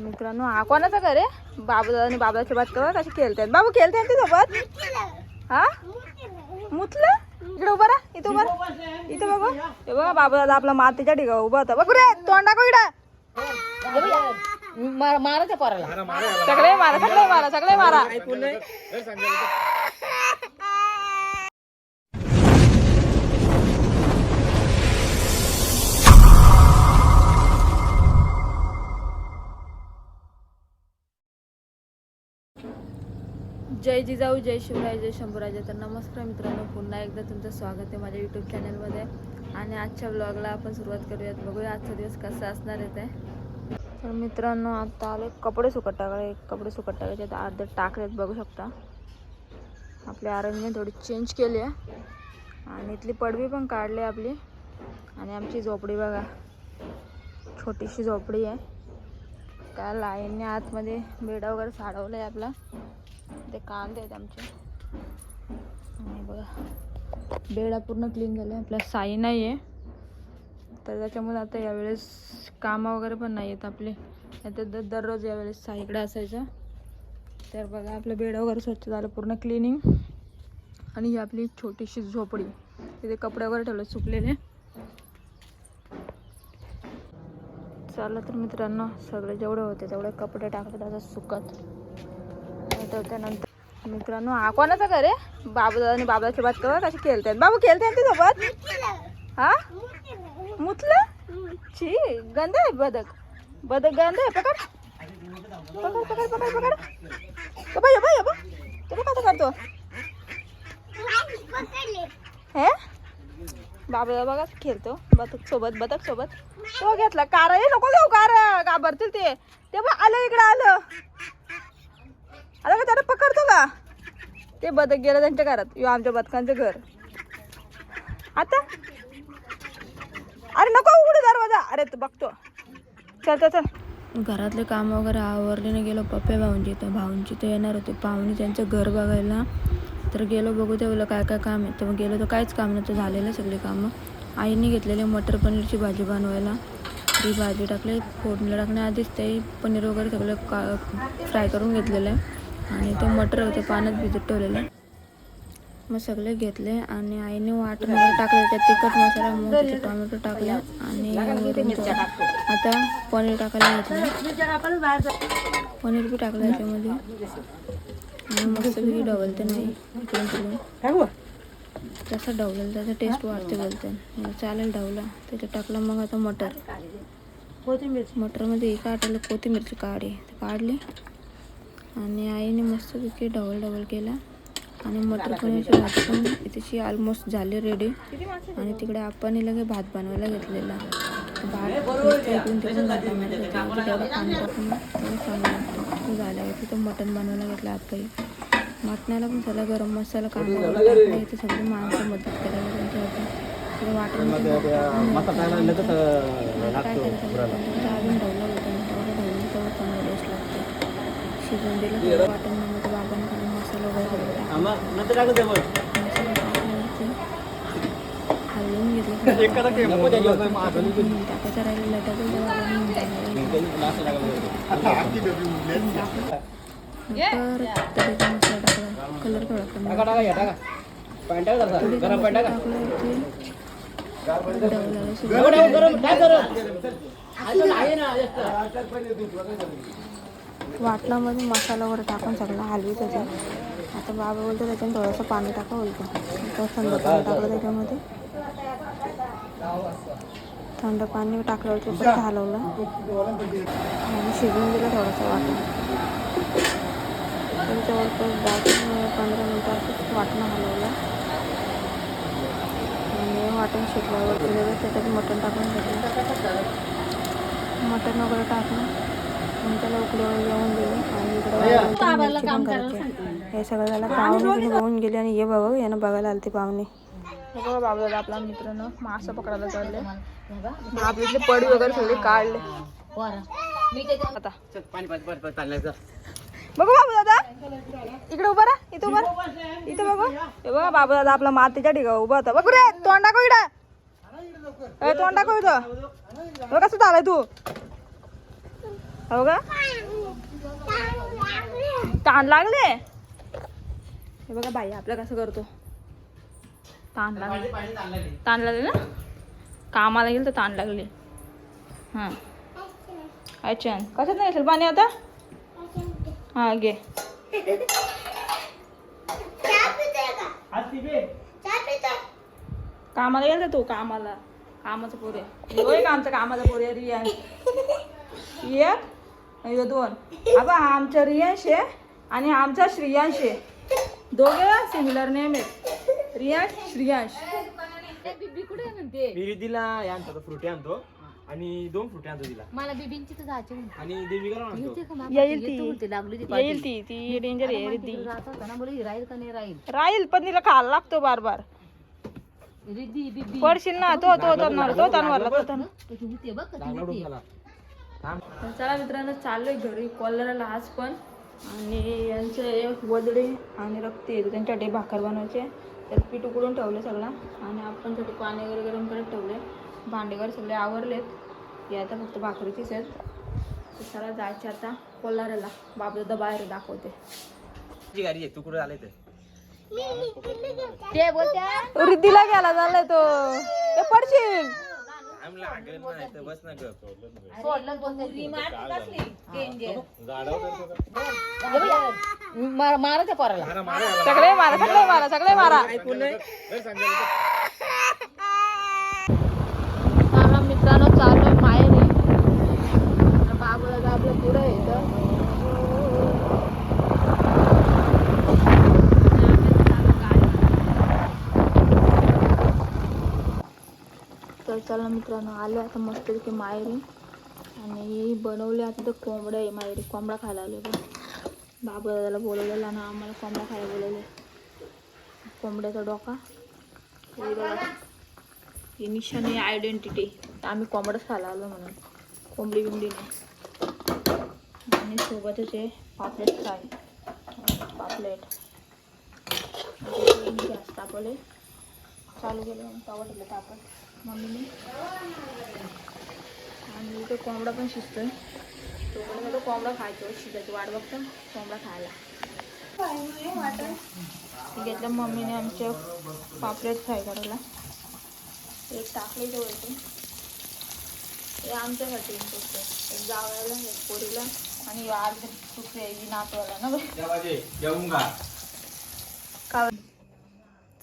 मित्रांनो हा कोणाचा घर आहे? बाबूदादा आणि बाबूदाची बात करा कशी खेळतायत बाबू खेळतायत ते सोबत हा? मुतलं? इकडे उभा राहा इथं उभा. इथं बघू. हे बघा बाबूदादा आपला मातीच्या ठिकाणी उभा होता. बघू रे तोंड दाखव इकडं. मारा त्या पोराला. सगळे मारा सगळे मारा सगळे मारा. जय जिजाऊ जय शिवराय जय शंभूराजे. तर नमस्कार मित्रांनो पुन्हा एकदा तुमचं स्वागत आहे माझ्या यूट्यूब चॅनलमध्ये आणि आजच्या ब्लॉगला आपण सुरुवात करूयात. बघूया आजचा दिवस कसा असणार आहे ते. तर मित्रांनो आता आले कपडे सुकट टाकले कपडे सुकट टाकायचे आता अर्धे टाकलेत बघू शकता. आपली अरेंजमेंट थोडी चेंज केली आहे. आणि इथली पडवी पण काढली आपली. आणि आमची झोपडी बघा. छोटीशी झोपडी आहे. त्या लाईनने आतमध्ये बेडा वगैरे साडवलं आहे आपला. ते कांदे आहेत आमचे. आणि बघा बेडा पूर्ण क्लीन झाले. आपल्या साई नाही आहे तर त्याच्यामुळे आता यावेळेस कामं वगैरे पण नाही आहेत आपले. आता दर दररोज यावेळेस साईकडे असायचं. तर बघा आपलं बेड वगैरे स्वच्छ झालं पूर्ण क्लिनिंग आणि ही आपली छोटीशी झोपडी. तिथे कपडे वगैरे ठेवले सुकलेले. चला तर मित्रांनो सगळे जेवढे होते तेवढे कपडे टाकले त्याचा सुकत. तर त्यानंतर मित्रांनो हा कोणाचा घर आहे? बाबूदादा आणि बाबूदाची बात करा कशी खेळतायत बाबू खेळतायत ते सोबत हा? मुतलं? छी गंध आहे बदक. बदक गंध आहे पकड. पकड पकड पकड पकड. बाबा बाय तुम्ही कसं करतो? हे? बाबा बघा खेळतो. बतक सोबत बतक सोबत. तो घेतला. कार हे नको जाऊ कार. घाबरतील ते. ते बघ आलं इकडं आलं. आलं का त्याला पकडतो का? ते बदक गेलं त्यांच्या घरात. यो आमच्या बदकांचं घर. आता? अरे नको उघड दरवाजा. अरे तू बघतो. चल चल घरातले काम वगैरे आवरले गेलो पप्पे भाऊंची. तर भाऊंची तर येणार होते. पाहुणे त्यांचं घर बघायला. तर गेलो बघू तेवढं काय काय काम आहे. तर गेलो तर काहीच काम नव्हतं झालेलं सगळे कामं. आईने घेतलेले मटर पनीरची भाजी बनवायला. ती भाजी टाकली फोडणीला टाकण्याआधीच ते पनीर वगैरे सगळं का फ्राय करून घेतलेलं आहे. आणि ते मटर होते पाण्यात भिजत ठेवलेलं. मग सगळे घेतले आणि आईने वाटण वगैरे टाकले त्यात तिखट मसाला मोठे टोमॅटो टाकले आणि आता पनीर टाकायला घेतलं. पनीर बी टाकलं त्याच्यामध्ये आणि मस्तपैकी डबलते नाही इकडून तिकडून. जसं डवलेलं त्याचा टेस्ट वाढते बोलते. मग चालेल डवला त्याच्यात टाकलं मग आता मटर. मटरमध्ये एका आटाला कोथिंबीरची काढी ती काढली. आणि आईने मस्तपैकी डबल डबल केला. आणि मटर पनीरची भाजी पण त्याची ऑलमोस्ट झाली रेडी आणि तिकडे आपण लगे भात बनवायला घेतलेला. भात इकडून तिकडून भात म्हणजे पाणी टाकून तेवढं पाणी लागतं झालं तिथं मटण बनवायला घेतलं आताही मटणाला पण सगळं गरम मसाला कांदा वगैरे टाकला इथे सगळी माणसं मदत करायला त्यांच्या तिकडे वाटण काय करायचं अजून ढवला होता. ढवलं तेवढं चांगलं टेस्ट लागते शिजून दिलं वाटण ते बाबांनी खाली मसाला वगैरे सगळं टाकला. मसाला टाकल्यावरती हलवून घेतलं टाकायचं राहिलेलं मसाला कलर थोडा कमी टाकल्यावरती डबल मसाला वगैरे टाकून सगळं हलवी त्याच्यात. आता बाबा बोलतो त्याच्यात थोडंसं पाणी टाका बोलतो तर थंड पाणी टाकलं त्याच्यामध्ये. थंड पाणी टाकल्यावरती परत हलवलं. आणि शिजवून दिलं थोडंसं वाटण तर जवळपास दहा ते पंधरा मिनटं असंच वाटणं हलवलं. आणि वाटण शिजल्यावरती लगेच त्याच्यात मटण टाकून घेतलं. मटण वगैरे टाकलं. आणि त्याला उकडी वगैरे येऊन दिली आणि इकडे पण हे सगळं झालं. पाहुणे पण होऊन गेले आणि ये बाबा यानं बघायला आलते पाहुणे. हे बघा बाबा आपला मित्रानं मासा पकडायला चालले. आपले इथले पड वगैरे सगळे काढले. आता. बघू बाबू दादा. इकडे उभा राहा इथं उभा राहा. इथं बघू. हे बघा बाबू दादा आपला मातीच्या ठिकाणी उभा होता. बघू रे तोंड दाखव इकडे. ए तोंड दाखव इथं. बघ कसं चालाय तू. हो का ताण लागले. हे बघा बाई आपलं कसं करतो. ताण लागले. ताण लागले. ना? कामाला गेलं तर ताण लागले. हां. अच्छा कशात नाही असेल पाणी आता? हां घे. कामाला गेलं तू? कामाला. कामाचं पोरे होय का आमचं कामाचं पोरे रियांश एक दोन. अबा हा आमचा रियांश आहे आणि आमचा श्रियांश आहे. दोघे सिमिलर नेम आहेत. रियांश श्रियांश मी दिला हे आणतो फ्रुटी आणतो. आणि दोन फ्रुटी आणतो तिला. मला बिबींची तर जायची. आणि देविका आणतो. येते का बाबा? येईल येतो ती. म्हणते, लागली ती येईल ती ती डेंजर आहे रिद्धी तिकडे राहत होता ना बोले राहील का नाही राहील? राहील पण तिला खायला लागतो बार बार रिद्धी बिबी पडशील ना तो तो तनवार तो तनवारला तो तन कशी होते बघ कशी लागला होते डोक्याला थांब. तर चला मित्रांनो चाललोय घरी कॉलराला आज पण. आणि यांचे एक वदडे आणि रक्ती येते त्यांच्यासाठी भाकर बनवायचे तर पीठ उकडून ठेवले सगळं. आणि आपण साठी पाणी वगैरे गरम करत ठेवले. भांडे वगैरे सगळे आवरलेत. हे आता फक्त भाकरीचीच आहेत. चला जायचे आता कोल्हाऱ्याला. बाबा बाहेर दाखवते. गाडी आहे तू कुठे आले ते? बोलत्या रिद्धीला गेला झालाय तो. ते पडशील. बस ना मारा त्या पोराला. सगळे मारा सगळे मारा सगळे मारा. चला मित्रांनो चालू आहे माहेरी. बाबूला दाबलं पुढं येतं तर चला मित्रांनो आलो आता मस्तपैकी माहेरी. आणि बनवले आता तर कोंबड्या आहे माहेरी. कोंबडा खायला आले बघ. बाबू दादाला बोलवलेलं ना आम्हाला कोंबडा खायला बोलवले. कोंबड्याचा डोका. हे आहे आयडेंटिटी आम्ही कोंबडाच खायला आलो म्हणून. कोंबडी बिंबडी नाही. आणि सोबतच आहे पापलेट फ्राय. पापलेट. गॅस तापवले. चालू केलं तवा ठेवलं तापत. मम्मीने. आणि इथे कोंबडा पण शिजतोय. तो कोंबडा खायचो शिजायची वाट बघतो कोंबडा खायला. घेतलं मम्मीने आमच्या पापलेट फ्राय करायला. एक टाकले ते वरती हे आमच्यासाठी एक जावयाला एक पोरीला आणि अर्ध ही नातवाला ना का?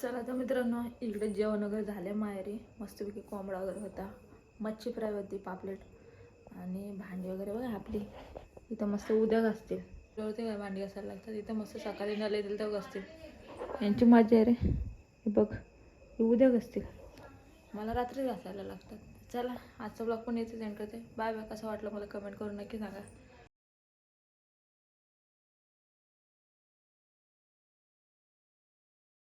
चला तर मित्रांनो इकडे जेवण वगैरे झाले माहेरी. मस्तपैकी कोंबडा वगैरे होता. मच्छी फ्राय होती पापलेट. आणि भांडी वगैरे बघा आपली. इथं मस्त उद्या घासतील. होते काय भांडी घासायला लागतात? इथं मस्त सकाळी नले येतील तर घासतील. यांची मजा आहे रे. बघ उद्या घासतील. मला रात्री घासायला लागतात. चला आजचा ब्लॉग पण येते सेंड करते. बाय बाय कसं वाटलं मला कमेंट करून नक्की सांगा.